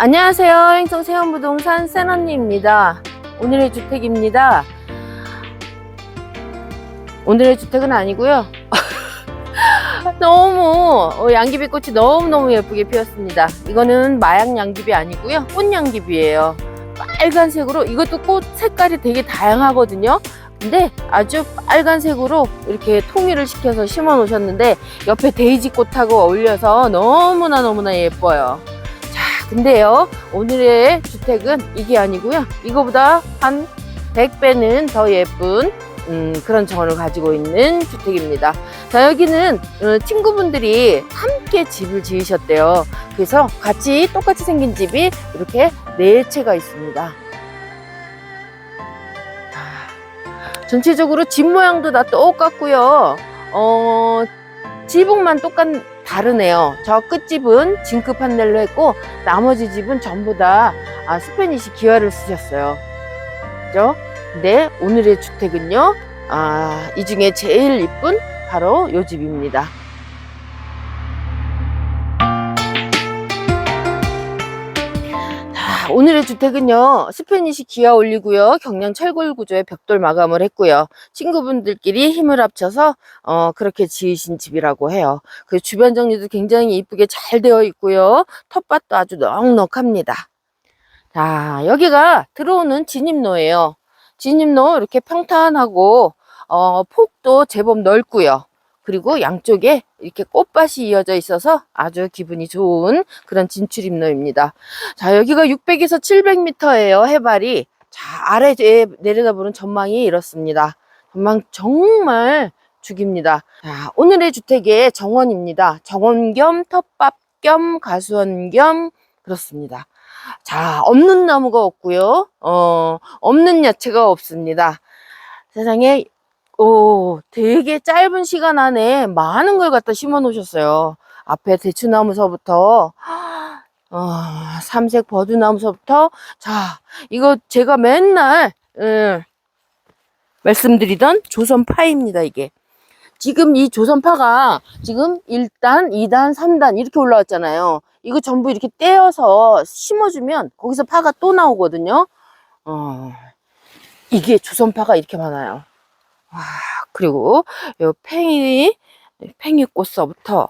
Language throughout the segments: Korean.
안녕하세요. 행성 세원부동산 센언니입니다. 오늘의 주택입니다. 오늘의 주택은 아니고요. 너무 어, 양귀비꽃이 너무너무 예쁘게 피었습니다. 이거는 마약 양귀비 아니고요. 꽃 양귀비예요. 빨간색으로 이것도 꽃 색깔이 되게 다양하거든요. 근데 아주 빨간색으로 이렇게 통일을 시켜서 심어 놓으셨는데 옆에 데이지 꽃하고 어울려서 너무나 너무나 예뻐요. 자, 근데요. 오늘의 주택은 이게 아니고요. 이거보다 한 100배는 더 예쁜 음, 그런 정원을 가지고 있는 주택입니다. 자, 여기는 어, 친구분들이 함께 집을 지으셨대요. 그래서 같이 똑같이 생긴 집이 이렇게 네 채가 있습니다. 자, 전체적으로 집 모양도 다 똑같고요. 어, 지붕만 똑같 다르네요. 저 끝집은 징크 판넬로 했고 나머지 집은 전부 다 아, 스페니시 기와를 쓰셨어요. 그죠? 근데 오늘의 주택은요. 아, 이 중에 제일 이쁜 바로 요 집입니다. 자, 오늘의 주택은요. 스페니시 기아 올리고요. 경량 철골 구조의 벽돌 마감을 했고요. 친구분들끼리 힘을 합쳐서 어, 그렇게 지으신 집이라고 해요. 그 주변 정리도 굉장히 이쁘게 잘 되어 있고요. 텃밭도 아주 넉넉합니다. 자, 여기가 들어오는 진입로예요. 진입로 이렇게 평탄하고 어, 폭도 제법 넓고요. 그리고 양쪽에 이렇게 꽃밭이 이어져 있어서 아주 기분이 좋은 그런 진출입로입니다. 자, 여기가 600에서 700m예요, 해발이. 자, 아래에 내려다보는 전망이 이렇습니다. 전망 정말 죽입니다. 자, 오늘의 주택의 정원입니다. 정원 겸 텃밭 겸 가수원 겸 그렇습니다. 자, 없는 나무가 없고요. 어, 없는 야채가 없습니다. 세상에 오, 되게 짧은 시간 안에 많은 걸 갖다 심어 놓으셨어요. 앞에 대추나무서부터 어, 삼색 버드나무서부터 자, 이거 제가 맨날 음, 말씀드리던 조선파입니다, 이게. 지금 이 조선파가 지금 1단, 2단, 3단 이렇게 올라왔잖아요. 이거 전부 이렇게 떼어서 심어주면 거기서 파가 또 나오거든요. 어, 이게 조선파가 이렇게 많아요. 와, 그리고 요 팽이, 팽이꽃서부터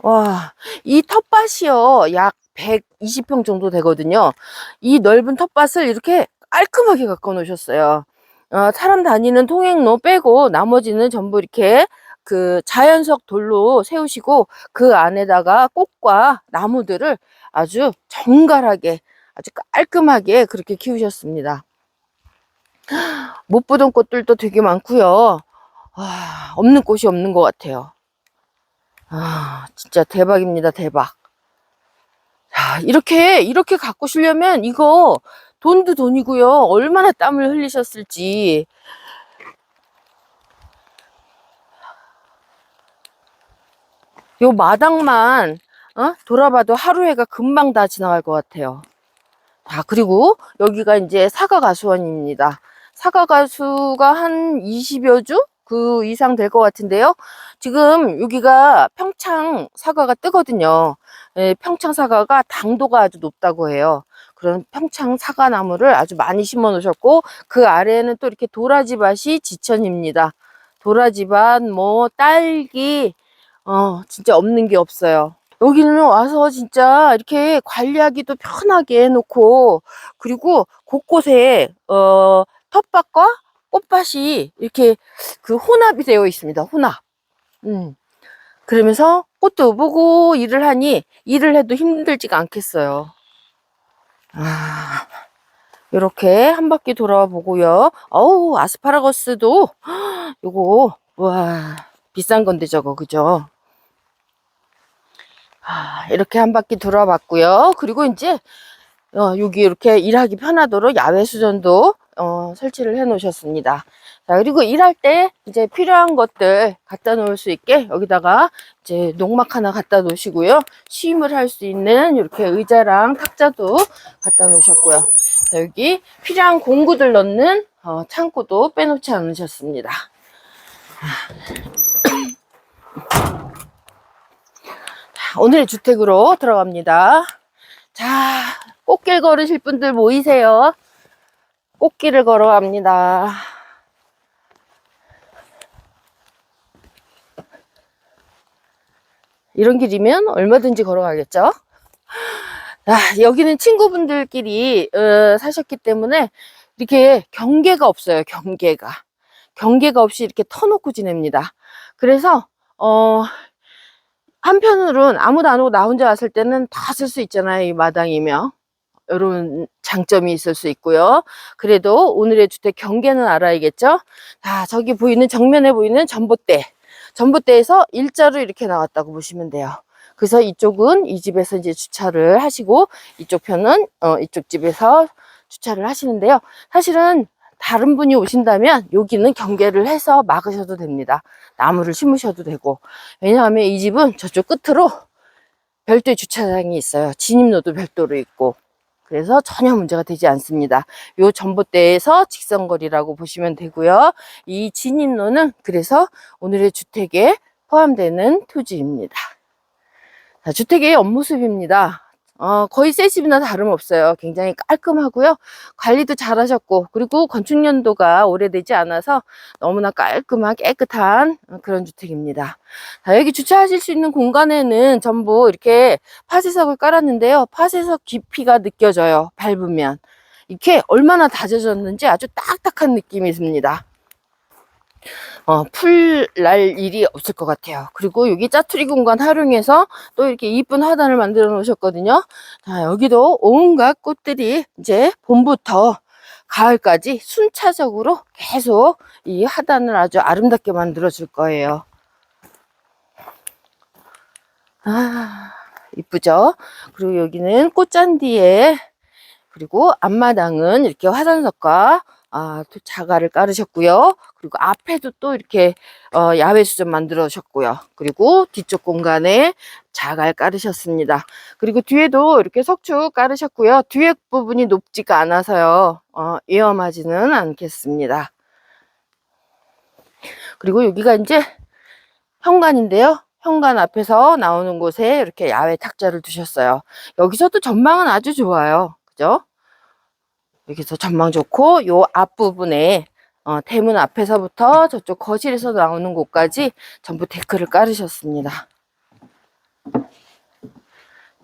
와, 이 텃밭이요. 약 120평 정도 되거든요. 이 넓은 텃밭을 이렇게 깔끔하게 갖고 놓으셨어요. 어, 사람 다니는 통행로 빼고 나머지는 전부 이렇게 그 자연석 돌로 세우시고 그 안에다가 꽃과 나무들을 아주 정갈하게 아주 깔끔하게 그렇게 키우셨습니다. 못 보던 꽃들도 되게 많고요. 아, 없는 꽃이 없는 것 같아요. 아, 진짜 대박입니다, 대박. 자, 이렇게, 이렇게 가꾸시려면 이거 돈도 돈이고요. 얼마나 땀을 흘리셨을지. 요 마당만 어? 돌아봐도 하루 해가 금방 다 지나갈 것 같아요. 자, 그리고 여기가 이제 사과 가수원입니다. 사과 가수가 한 20여 주? 그 이상 될 것 같은데요. 지금 여기가 평창 사과가 뜨거든요. 예, 평창 사과가 당도가 아주 높다고 해요. 그런 평창 사과나무를 아주 많이 심어 놓으셨고 그 아래에는 또 이렇게 도라지밭이 지천입니다. 도라지밭, 뭐 딸기, 어 진짜 없는 게 없어요. 여기는 와서 진짜 이렇게 관리하기도 편하게 해놓고 그리고 곳곳에 어 텃밭과 꽃밭이 이렇게 그 혼합이 되어 있습니다. 혼합. 음. 그러면서 꽃도 보고 일을 하니 일을 해도 힘들지가 않겠어요. 아, 이렇게 한 바퀴 돌아와 보고요. 어우, 아스파라거스도 요거 와 비싼 건데 저거 그죠? 아, 이렇게 한 바퀴 돌아봤고요. 그리고 이제 어, 여기 이렇게 일하기 편하도록 야외 수전도 어, 설치를 해 놓으셨습니다. 자, 그리고 일할 때 이제 필요한 것들 갖다 놓을 수 있게 여기다가 이제 농막 하나 갖다 놓으시고요. 쉼을 할 수 있는 이렇게 의자랑 탁자도 갖다 놓으셨고요. 자, 여기 필요한 공구들 넣는 어, 창고도 빼놓지 않으셨습니다. 자, 오늘의 주택으로 들어갑니다. 자, 꽃길 걸으실 분들 모이세요. 꽃길을 걸어갑니다. 이런 길이면 얼마든지 걸어가겠죠? 아, 여기는 친구분들끼리 어, 사셨기 때문에 이렇게 경계가 없어요. 경계가. 경계가 없이 이렇게 터놓고 지냅니다. 그래서 어, 한편으로는 아무도 안 오고 나 혼자 왔을 때는 다 쓸 수 있잖아요. 이 마당이며. 이런 장점이 있을 수 있고요. 그래도 오늘의 주택 경계는 알아야겠죠? 자, 저기 보이는 정면에 보이는 전봇대. 전봇대에서 일자로 이렇게 나왔다고 보시면 돼요. 그래서 이쪽은 이 집에서 이제 주차를 하시고 이쪽 편은 어, 이쪽 집에서 주차를 하시는데요. 사실은 다른 분이 오신다면 여기는 경계를 해서 막으셔도 됩니다. 나무를 심으셔도 되고 왜냐하면 이 집은 저쪽 끝으로 별도의 주차장이 있어요. 진입로도 별도로 있고 그래서 전혀 문제가 되지 않습니다. 요 전봇대에서 직선거리라고 보시면 되고요. 이 진입로는 그래서 오늘의 주택에 포함되는 토지입니다. 자, 주택의 옆모습입니다. 어, 거의 새 집이나 다름없어요. 굉장히 깔끔하고요. 관리도 잘 하셨고, 그리고 건축 연도가 오래되지 않아서 너무나 깔끔한 깨끗한 그런 주택입니다. 자, 여기 주차하실 수 있는 공간에는 전부 이렇게 파쇄석을 깔았는데요. 파쇄석 깊이가 느껴져요. 밟으면. 이렇게 얼마나 다져졌는지 아주 딱딱한 느낌이 듭니다. 어, 풀 날 일이 없을 것 같아요. 그리고 여기 짜투리 공간 활용해서 또 이렇게 이쁜 하단을 만들어 놓으셨거든요. 자, 여기도 온갖 꽃들이 이제 봄부터 가을까지 순차적으로 계속 이 하단을 아주 아름답게 만들어 줄 거예요. 아, 이쁘죠? 그리고 여기는 꽃잔디에 그리고 앞마당은 이렇게 화단석과 아, 또 자갈을 깔으셨고요. 그리고 앞에도 또 이렇게 어, 야외 수전 만들어셨고요. 그리고 뒤쪽 공간에 자갈 깔으셨습니다. 그리고 뒤에도 이렇게 석축 깔으셨고요. 뒤에 부분이 높지가 않아서요. 어, 위험하지는 않겠습니다. 그리고 여기가 이제 현관인데요. 현관 앞에서 나오는 곳에 이렇게 야외 탁자를 두셨어요. 여기서도 전망은 아주 좋아요. 그죠? 여기서 전망 좋고 요 앞부분에 어, 대문 앞에서부터 저쪽 거실에서 나오는 곳까지 전부 데크를 깔으셨습니다.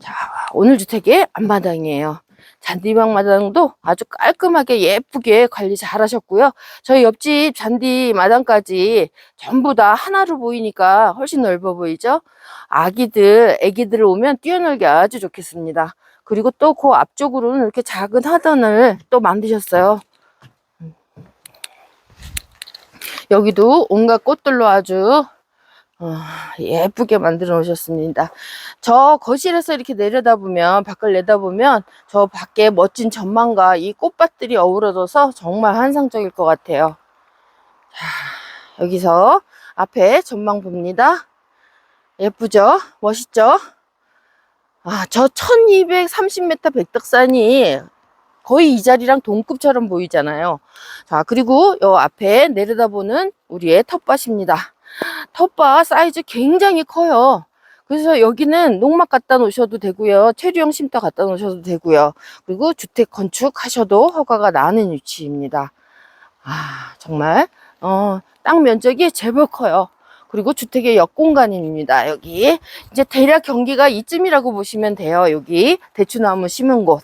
자, 오늘 주택의 앞마당이에요. 잔디방 마당도 아주 깔끔하게 예쁘게 관리 잘 하셨고요. 저희 옆집 잔디 마당까지 전부 다 하나로 보이니까 훨씬 넓어 보이죠? 아기들, 애기들 오면 뛰어놀기 아주 좋겠습니다. 그리고 또 그 앞쪽으로는 이렇게 작은 하단을 또 만드셨어요. 여기도 온갖 꽃들로 아주 어, 예쁘게 만들어 놓으셨습니다. 저 거실에서 이렇게 내려다보면, 밖을 내다보면, 저 밖에 멋진 전망과 이 꽃밭들이 어우러져서 정말 환상적일 것 같아요. 자, 여기서 앞에 전망 봅니다. 예쁘죠? 멋있죠? 아, 저 1230m 백덕산이 거의 이 자리랑 동급처럼 보이잖아요. 자, 그리고 요 앞에 내려다보는 우리의 텃밭입니다. 텃밭 사이즈 굉장히 커요. 그래서 여기는 농막 갖다 놓으셔도 되고요. 체류형 쉼터 갖다 놓으셔도 되고요. 그리고 주택 건축하셔도 허가가 나는 위치입니다. 아, 정말 어, 땅 면적이 제법 커요. 그리고 주택의 옆 공간입니다. 여기 이제 대략 경기가 이쯤이라고 보시면 돼요. 여기 대추나무 심은 곳.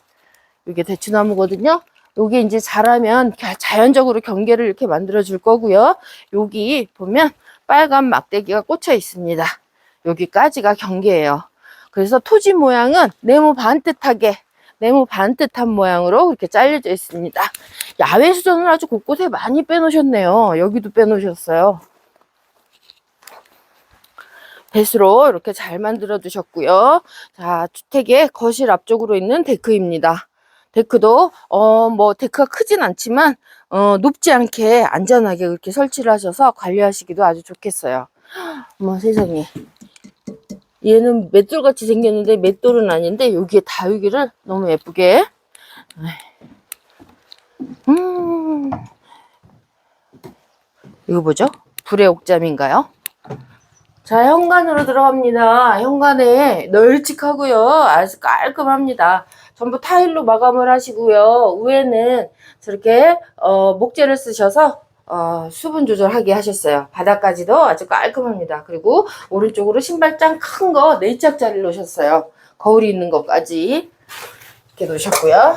이게 대추나무거든요. 여기 이제 자라면 자연적으로 경계를 이렇게 만들어 줄 거고요. 여기 보면 빨간 막대기가 꽂혀 있습니다. 여기까지가 경계예요. 그래서 토지 모양은 네모 반듯하게 네모 반듯한 모양으로 이렇게 잘려져 있습니다. 야외 수전을 아주 곳곳에 많이 빼놓으셨네요. 여기도 빼놓으셨어요. 뱃으로 이렇게 잘 만들어 두셨고요. 자, 주택의 거실 앞쪽으로 있는 데크입니다. 데크도 어 뭐 데크가 크진 않지만 어 높지 않게 안전하게 이렇게 설치를 하셔서 관리하시기도 아주 좋겠어요. 어머 세상에. 얘는 맷돌 같이 생겼는데 맷돌은 아닌데 여기에 다육이를 너무 예쁘게 음 이거 뭐죠? 불의 옥잠인가요? 자, 현관으로 들어갑니다. 현관에 널찍하고요. 아주 깔끔합니다. 전부 타일로 마감을 하시고요. 위에는 저렇게 어, 목재를 쓰셔서 어, 수분 조절하게 하셨어요. 바닥까지도 아주 깔끔합니다. 그리고 오른쪽으로 신발장 큰 거 네 짝짜리 놓으셨어요. 거울이 있는 것까지 이렇게 놓으셨고요.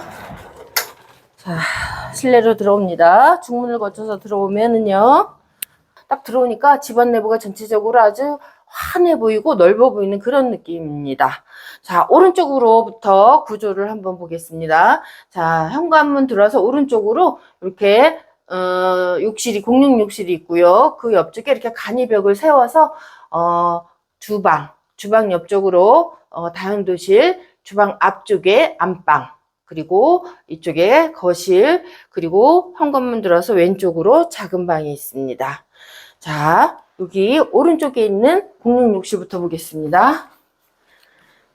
자, 실내로 들어옵니다. 중문을 거쳐서 들어오면은요. 딱 들어오니까 집안 내부가 전체적으로 아주 환해 보이고 넓어 보이는 그런 느낌입니다. 자, 오른쪽으로부터 구조를 한번 보겠습니다. 자, 현관문 들어와서 오른쪽으로 이렇게 어, 욕실이 공용 욕실이 있고요. 그 옆쪽에 이렇게 간이벽을 세워서 어, 주방, 주방 옆쪽으로 어, 다용도실, 주방 앞쪽에 안방, 그리고 이쪽에 거실, 그리고 현관문 들어서 왼쪽으로 작은 방이 있습니다. 자, 여기 오른쪽에 있는 공용 욕실부터 보겠습니다.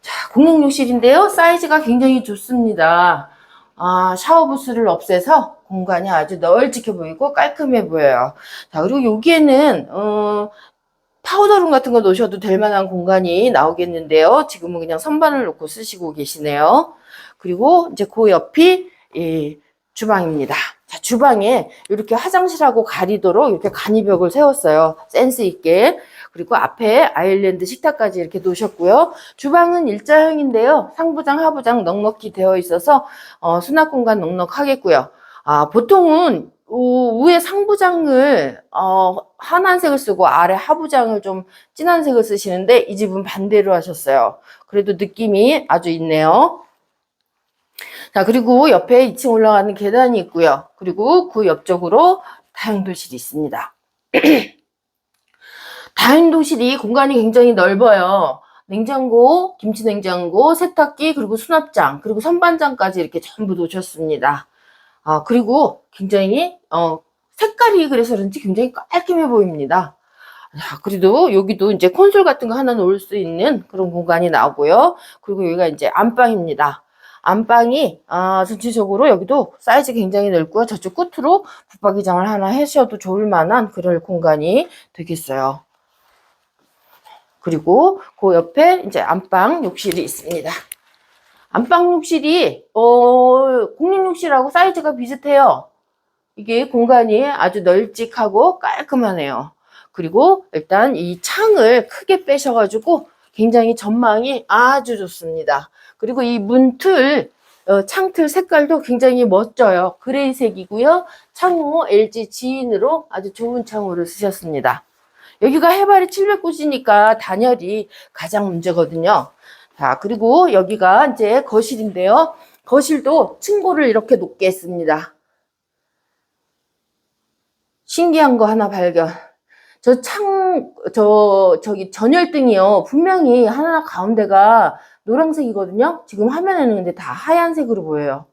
자, 공용 욕실인데요. 사이즈가 굉장히 좋습니다. 아, 샤워 부스를 없애서 공간이 아주 널찍해 보이고 깔끔해 보여요. 자, 그리고 여기에는, 어, 파우더룸 같은 거 놓으셔도 될 만한 공간이 나오겠는데요. 지금은 그냥 선반을 놓고 쓰시고 계시네요. 그리고 이제 그 옆이 이 주방입니다. 자, 주방에 이렇게 화장실하고 가리도록 이렇게 간이벽을 세웠어요. 센스 있게. 그리고 앞에 아일랜드 식탁까지 이렇게 놓으셨고요. 주방은 일자형인데요. 상부장, 하부장 넉넉히 되어 있어서 어, 수납 공간 넉넉하겠고요. 아, 보통은 우- 위에 상부장을 어, 환한색을 쓰고 아래 하부장을 좀 진한 색을 쓰시는데 이 집은 반대로 하셨어요. 그래도 느낌이 아주 있네요. 자, 그리고 옆에 2층 올라가는 계단이 있고요. 그리고 그 옆쪽으로 다용도실이 있습니다. 다용도실이 공간이 굉장히 넓어요. 냉장고, 김치냉장고, 세탁기, 그리고 수납장, 그리고 선반장까지 이렇게 전부 놓으셨습니다. 아, 그리고 굉장히, 어, 색깔이 그래서 그런지 굉장히 깔끔해 보입니다. 자, 그래도 여기도 이제 콘솔 같은 거 하나 놓을 수 있는 그런 공간이 나오고요. 그리고 여기가 이제 안방입니다. 안방이 아, 전체적으로 여기도 사이즈 굉장히 넓고요. 저쪽 끝으로 붙박이장을 하나 하셔도 좋을 만한 그럴 공간이 되겠어요. 그리고 그 옆에 이제 안방 욕실이 있습니다. 안방 욕실이 어, 공용 욕실하고 사이즈가 비슷해요. 이게 공간이 아주 널찍하고 깔끔하네요. 그리고 일단 이 창을 크게 빼셔가지고 굉장히 전망이 아주 좋습니다. 그리고 이 문틀, 어, 창틀 색깔도 굉장히 멋져요. 그레이색이고요. 창호 LG 지인으로 아주 좋은 창호를 쓰셨습니다. 여기가 해발이 790이니까 단열이 가장 문제거든요. 자, 그리고 여기가 이제 거실인데요. 거실도 층고를 이렇게 높게 했습니다. 신기한 거 하나 발견. 저 창, 저, 저기 전열등이요. 분명히 하나 가운데가 노란색이거든요. 지금 화면에는 근데 다 하얀색으로 보여요.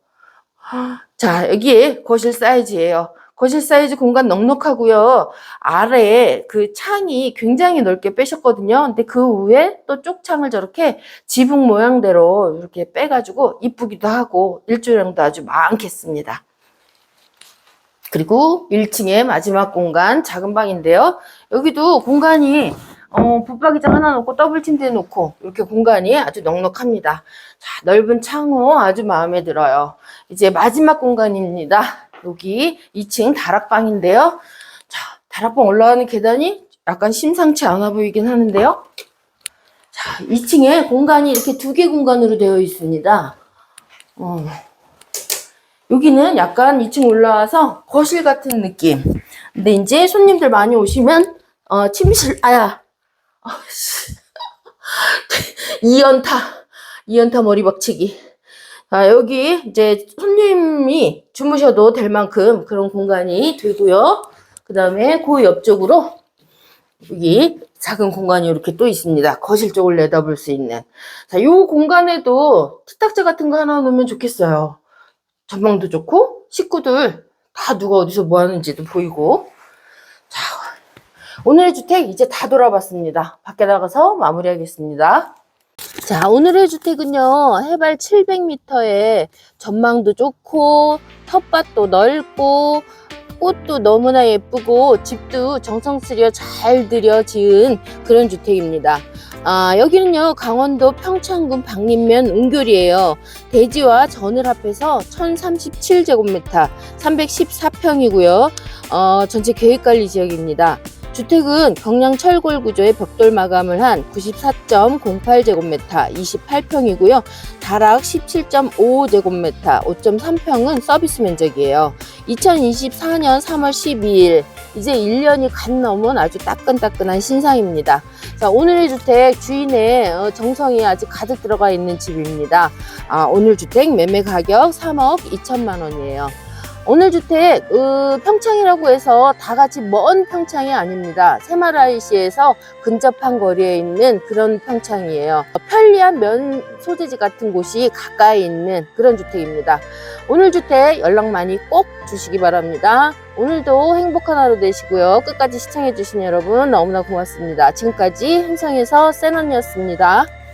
자, 여기에 거실 사이즈예요. 거실 사이즈 공간 넉넉하고요. 아래에 그 창이 굉장히 넓게 빼셨거든요. 근데 그 위에 또 쪽창을 저렇게 지붕 모양대로 이렇게 빼가지고 이쁘기도 하고 일조량도 아주 많겠습니다. 그리고 1층의 마지막 공간 작은 방인데요. 여기도 공간이 어, 붙박이장 하나 놓고 더블 침대 놓고 이렇게 공간이 아주 넉넉합니다. 자, 넓은 창호 아주 마음에 들어요. 이제 마지막 공간입니다. 여기 2층 다락방인데요. 자, 다락방 올라가는 계단이 약간 심상치 않아 보이긴 하는데요. 자, 2층에 공간이 이렇게 두 개 공간으로 되어 있습니다. 어, 여기는 약간 2층 올라와서 거실 같은 느낌. 근데 이제 손님들 많이 오시면 어, 침실 아야. 아씨. 이연타. 이연타 머리 박치기. 자, 여기 이제 손님이 주무셔도 될 만큼 그런 공간이 되고요. 그 다음에 그 옆쪽으로 여기 작은 공간이 이렇게 또 있습니다. 거실 쪽을 내다볼 수 있는. 자, 이 공간에도 티탁자 같은 거 하나 놓으면 좋겠어요. 전망도 좋고 식구들 다 누가 어디서 뭐 하는지도 보이고 자 오늘의 주택 이제 다 돌아봤습니다 밖에 나가서 마무리하겠습니다 자 오늘의 주택은요 해발 700m에 전망도 좋고 텃밭도 넓고 꽃도 너무나 예쁘고 집도 정성 들여 잘 들여 지은 그런 주택입니다. 아, 여기는요, 강원도 평창군 박림면 은교리예요. 대지와 전을 합해서 1037제곱미터, 314평이고요. 어, 전체 계획관리 지역입니다. 주택은 경량 철골 구조의 벽돌 마감을 한 94.08제곱미터, 28평이고요. 다락 17.55제곱미터, 5.3평은 서비스 면적이에요. 2024년 3월 12일, 이제 1년이 갓 넘은 아주 따끈따끈한 신상입니다. 자, 오늘의 주택 주인의 어, 정성이 아주 가득 들어가 있는 집입니다. 아, 오늘 주택 매매 가격 3억 2천만 원이에요. 오늘 주택 어, 평창이라고 해서 다 같이 먼 평창이 아닙니다. 새마라이시에서 근접한 거리에 있는 그런 평창이에요. 편리한 면 소재지 같은 곳이 가까이 있는 그런 주택입니다. 오늘 주택 연락 많이 꼭 주시기 바랍니다. 오늘도 행복한 하루 되시고요. 끝까지 시청해주신 여러분 너무나 고맙습니다. 지금까지 행성에서 센언니였습니다.